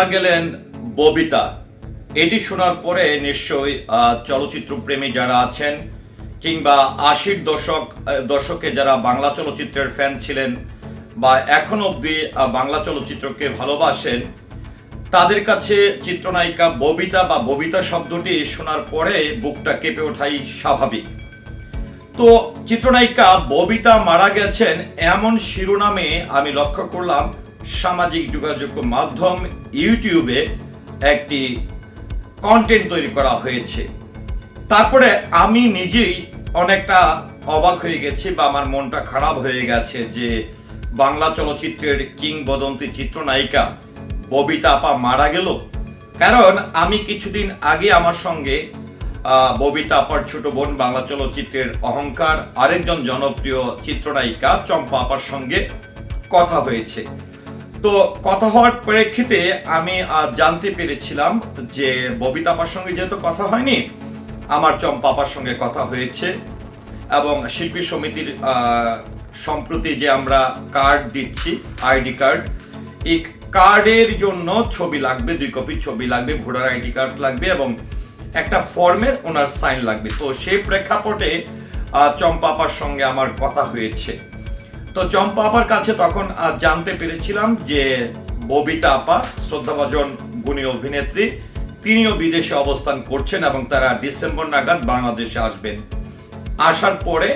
মারা গেলেন ববিতা। এটি শোনার পরে নিশ্চয়ই চলচ্চিত্র প্রেমী যারা আছেন কিংবা আশির দশক দশকে যারা বাংলা চলচ্চিত্রের ফ্যান ছিলেন বা এখন অবধি বাংলা চলচ্চিত্রকে ভালোবাসেন, তাদের কাছে চিত্রনায়িকা ববিতা বা ববিতা শব্দটি শোনার পরে বুকটা কেঁপে ওঠাই স্বাভাবিক। তো চিত্রনায়িকা ববিতা মারা গেছেন এমন শিরোনামে আমি লক্ষ্য করলাম সামাজিক যোগাযোগ মাধ্যম ইউটিউবে একটি কন্টেন্ট তৈরি করা হয়েছে। তারপরে আমি নিজেই অনেকটা অবাক হয়ে গেছি বা আমার মনটা খারাপ হয়ে গেছে যে বাংলা চলচ্চিত্রের কিংবদন্তি চিত্রনায়িকা ববিতা আপা মারা গেল। কারণ আমি কিছুদিন আগে আমার সঙ্গে ববিতা আপার ছোট বোন বাংলা চলচ্চিত্রের অহংকার, আরেকজন জনপ্রিয় চিত্রনায়িকা চম্পা আপার সঙ্গে কথা হয়েছে। তো কথা হওয়ার প্রেক্ষিতে আমি জানতে পেরেছিলাম যে ববিতা আপার সঙ্গে যেহেতু কথা হয়নি, আমার চম্পা আপার সঙ্গে কথা হয়েছে এবং শিল্পী সমিতির সম্প্রতি যে আমরা কার্ড দিচ্ছি আইডি কার্ড এই কার্ডের জন্য ছবি লাগবে, দুই কপি ছবি লাগবে, ভোটার আইডি কার্ড লাগবে এবং একটা ফর্মের ওনার সাইন লাগবে। তো সেই প্রেক্ষাপটে চম্পাপার সঙ্গে আমার কথা হয়েছে। তো চম্পা আপার কাছে তখন আহ, জানতে পেরেছিলাম যে ববিতা আপা শ্রদ্ধাভাজন গুণী অভিনেত্রী তিনিও বিদেশে অবস্থান করছেন এবং তারা ডিসেম্বর নাগাদ বাংলাদেশে আসবেন। আসার পরে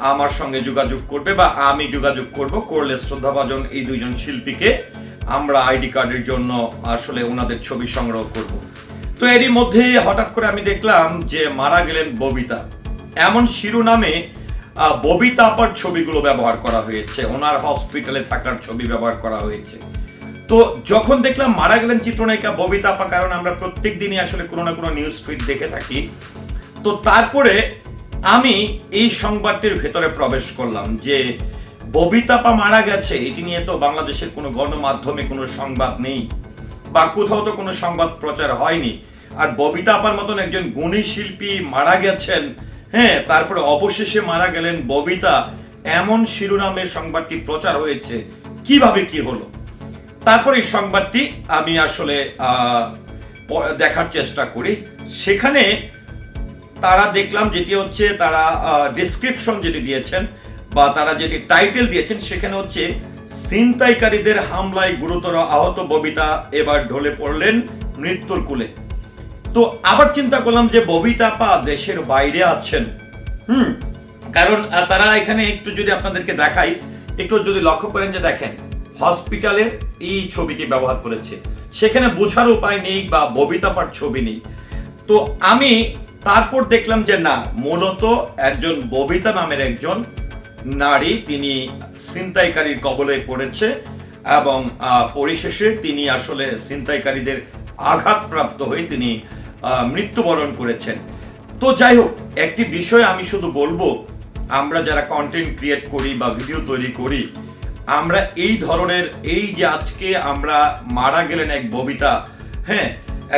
আমার সঙ্গে যোগাযোগ করবে বা আমি যোগাযোগ করব করলে শ্রদ্ধাভাজন এই দুইজন শিল্পীকে আমরা আইডি কার্ডের জন্য আসলে ওনাদের ছবি সংগ্রহ করব। তো এরই মধ্যে হঠাৎ করে আমি দেখলাম যে মারা গেলেন ববিতা। এমন শিরোনামে আহ, ববিতা আপার ছবিগুলো ব্যবহার করা হয়েছে, ওনার হসপিটালে থাকার ছবি ব্যবহার করা হয়েছে। তো যখন দেখলাম মারা গেলেন চিত্রনায়িকা ববিতা আপা কারণ আমরা প্রত্যেক দিনই আসলে কোনো না কোনো নিউজ ফিড দেখে থাকি, তো তারপরে আমি এই সংবাদটির ভেতরে প্রবেশ করলাম যে ববিতাপা মারা গেছে, এটি নিয়ে তো বাংলাদেশের কোনো গণমাধ্যমে কোনো সংবাদ নেই, বা কোথাও তো কোনো সংবাদ প্রচার হয়নি। আর ববিতাপার মতন একজন গুণী শিল্পী মারা গেছেন হ্যাঁ তারপরে অবশেষে মারা গেলেন ববিতা। এমন শিরোনামের সংবাদটি প্রচার হয়েছে। কীভাবে কি হলো? তারপর এই সংবাদটি আমি আসলে দেখার চেষ্টা করি। সেখানে তারা দেখলাম যেটি হচ্ছে তারা ডিসক্রিপশন যেটি দিয়েছেন বা তারা যেটি টাইটেল দিয়েছেন, সেখানে হচ্ছে, ছিনতাইকারীদের হামলায় গুরুতর আহত ববিতা এবার ঢলে পড়লেন মৃত্যুর কুলে। তো আবার চিন্তা করলাম যে ববিতা পা দেশের বাইরে আছেন। হুম? কারণ তারা এখানে একটু যদি আপনাদেরকে দেখাই, একটু যদি লক্ষ্য করেন যে দেখেন, হসপিটালে এই ছবিটি ব্যবহার করেছে। সেখানে বোঝার উপায় নেই বা ববিতাপার ছবি নেই। তো আমি তারপর দেখলাম যে না, মূলত একজন ববিতা নামের একজন নারী তিনি ছিনতাইকারীর কবলে পড়েছে এবং পরিশেষে তিনি আসলে ছিনতাইকারীদের আঘাতপ্রাপ্ত হয়ে তিনি মৃত্যুবরণ করেছেন। তো যাই হোক, একটি বিষয় আমি শুধু বলব, আমরা যারা কন্টেন্ট ক্রিয়েট করি বা ভিডিও তৈরি করি, আমরা এই ধরনের, এই যে আজকে আমরা মারা গেলেন এক ববিতা হ্যাঁ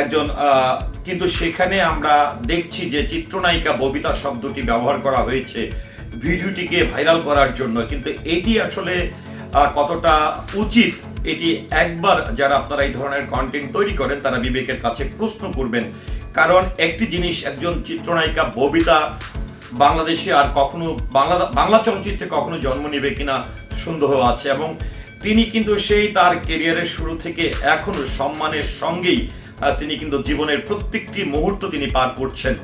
একজন কিন্তু সেখানে আমরা দেখছি যে চিত্রনায়িকা ববিতা শব্দটি ব্যবহার করা হয়েছে ভিডিওটিকে ভাইরাল করার জন্য। কিন্তু এটি আসলে কতটা উচিত, এটি একবার যারা আপনারা এই ধরনের কন্টেন্ট তৈরি করেন, তারা বিবেকের কাছে প্রশ্ন করবেন কারণ একটি জিনিস একজন চিত্রনায়িকা ববিতা বাংলাদেশে আর কখনো বাংলা বাংলা চলচ্চিত্রে কখনো জন্ম নেবে কিনা সন্দেহ আছে এবং তিনি কিন্তু সেই তার কেরিয়ারের শুরু থেকে এখনও সম্মানের সঙ্গেই তিনি কিন্তু জীবনের প্রত্যেকটি মুহূর্ত তিনি পার করছেন।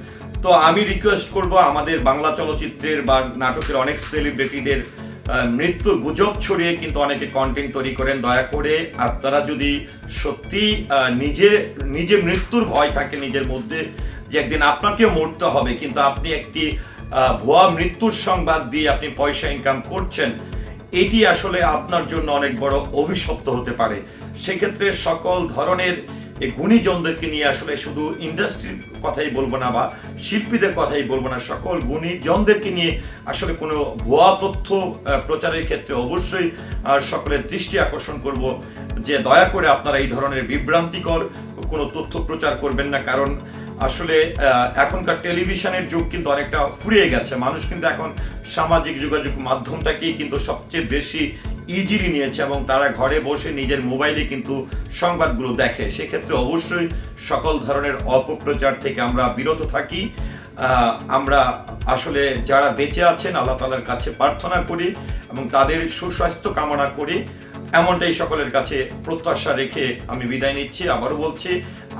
তো আমি রিকোয়েস্ট করব আমাদের বাংলা চলচ্চিত্রের বা নাটকের অনেক সেলিব্রিটিদের আহ, মৃত্যুর গুজব ছড়িয়ে কিন্তু অনেকে কন্টেন্ট তৈরি করেন। দয়া করে আপনারা যদি সত্যি নিজে নিজে মৃত্যুর ভয় থাকে নিজের মধ্যে যে একদিন আপনাকেও মরতে হবে কিন্তু আপনি একটি ভুয়া মৃত্যুর সংবাদ দিয়ে আপনি পয়সা ইনকাম করছেন এটি আসলে আপনার জন্য অনেক বড় অভিশপ্ত হতে পারে। সেক্ষেত্রে সকল ধরনের এই গুণীজনদেরকে নিয়ে আসলে শুধু ইন্ডাস্ট্রির কথাই বলব না বা শিল্পীদের কথাই বলব না, সকল গুণীজনদেরকে নিয়ে আসলে কোনো ভুয়া তথ্য প্রচারের ক্ষেত্রে অবশ্যই সকলের দৃষ্টি আকর্ষণ করব যে দয়া করে আপনারা এই ধরনের বিভ্রান্তিকর কোনো তথ্য প্রচার করবেন না, কারণ আসলে এখনকার টেলিভিশনের যুগ কিন্তু অনেকটা ফুরিয়ে গেছে। মানুষ কিন্তু এখন সামাজিক যোগাযোগ মাধ্যমটাকেই কিন্তু সবচেয়ে বেশি ইজিলি নিয়েছে এবং তারা ঘরে বসে নিজের মোবাইলে কিন্তু সংবাদগুলো দেখে। সেক্ষেত্রে অবশ্যই সকল ধরনের অপপ্রচার থেকে আমরা বিরত থাকি। আমরা আসলে যারা বেঁচে আছেন, আল্লাহ তালার কাছে প্রার্থনা করি এবং তাদের সুস্বাস্থ্য কামনা করি। এমনটাই সকলের কাছে প্রত্যাশা রেখে আমি বিদায় নিচ্ছি। আবারও বলছি,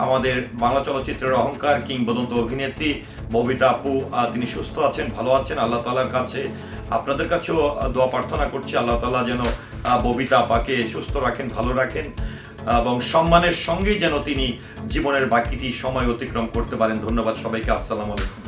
আমাদের বাংলা চলচ্চিত্রের অহংকার কিংবদন্ত অভিনেত্রী ববিতা আপু তিনি সুস্থ আছেন, ভালো আছেন, আল্লাহ তালার কাছে আপনাদের কাছেও দোয়া প্রার্থনা করছি, আল্লাহ তালা যেন ববিতা আপাকে সুস্থ রাখেন, ভালো রাখেন, এবং সম্মানের সঙ্গেই যেন তিনি জীবনের বাকিটি সময় অতিক্রম করতে পারেন। ধন্যবাদ সবাইকে, আসসালামু আলাইকুম।